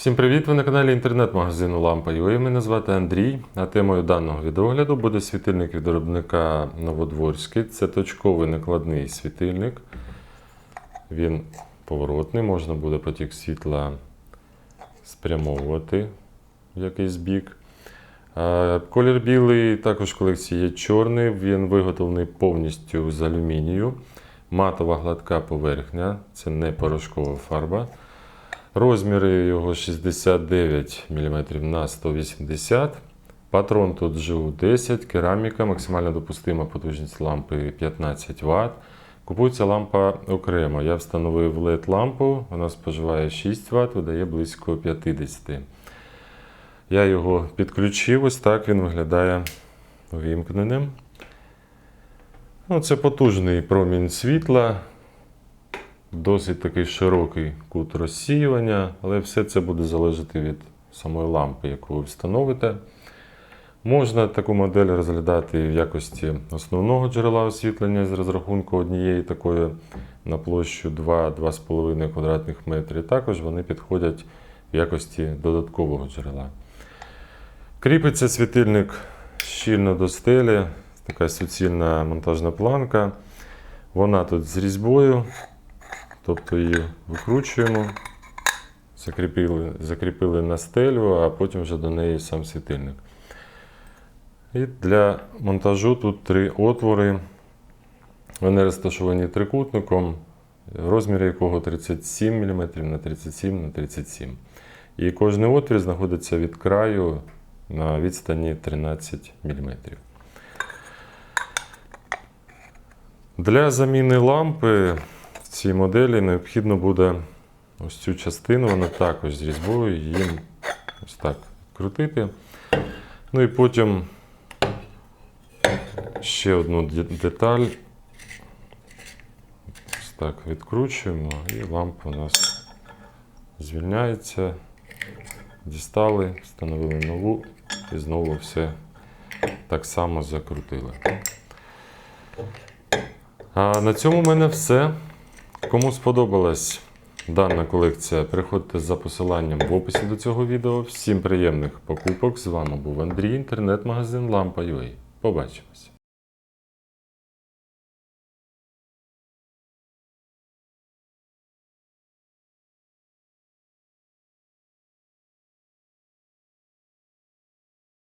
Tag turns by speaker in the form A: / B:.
A: Всім привіт! Ви на каналі інтернет-магазину Лампа.ua. Мене звати Андрій, а темою даного відеогляду буде світильник від виробника Новодворський. Це точковий накладний світильник. Він поворотний, можна буде потік світла спрямовувати в якийсь бік. Колір білий, також в колекції є чорний. Він виготовлений повністю з алюмінію. Матова гладка поверхня, це не порошкова фарба. Розміри його 69 мм на 180 Патрон тут ЖУ-10, кераміка, максимально допустима потужність лампи 15 Вт. Купується лампа окремо. Я встановив LED-лампу, вона споживає 6 Вт, видає близько 50 Я його підключив, ось так він виглядає увімкненим. Ну, це потужний промінь світла. Досить такий широкий кут розсіювання, але все це буде залежати від самої лампи, яку ви встановите. Можна таку модель розглядати в якості основного джерела освітлення з розрахунку однієї такої на площу 2-2,5 квадратних метрів. Також вони підходять в якості додаткового джерела. Кріпиться світильник щільно до стелі, така суцільна монтажна планка. Вона тут з різьбою. Тобто її викручуємо, закріпили, закріпили на стелю, а потім вже до неї сам світильник. І для монтажу тут три отвори. Вони розташовані трикутником, розмір якого 37 мм на 37 на 37 І кожний отвір знаходиться від краю на відстані 13 мм. Для заміни лампи цій моделі необхідно буде ось цю частину, вона також з різьбою, її ось так крутити. Ну і потім ще одну деталь. Ось так відкручуємо і лампа у нас звільняється. Дістали, встановили нову і знову все так само закрутили. А на цьому в мене все. Кому сподобалась дана колекція, переходьте за посиланням в описі до цього відео. Всім приємних покупок! З вами був Андрій, інтернет-магазин Lampa.ua. Побачимось!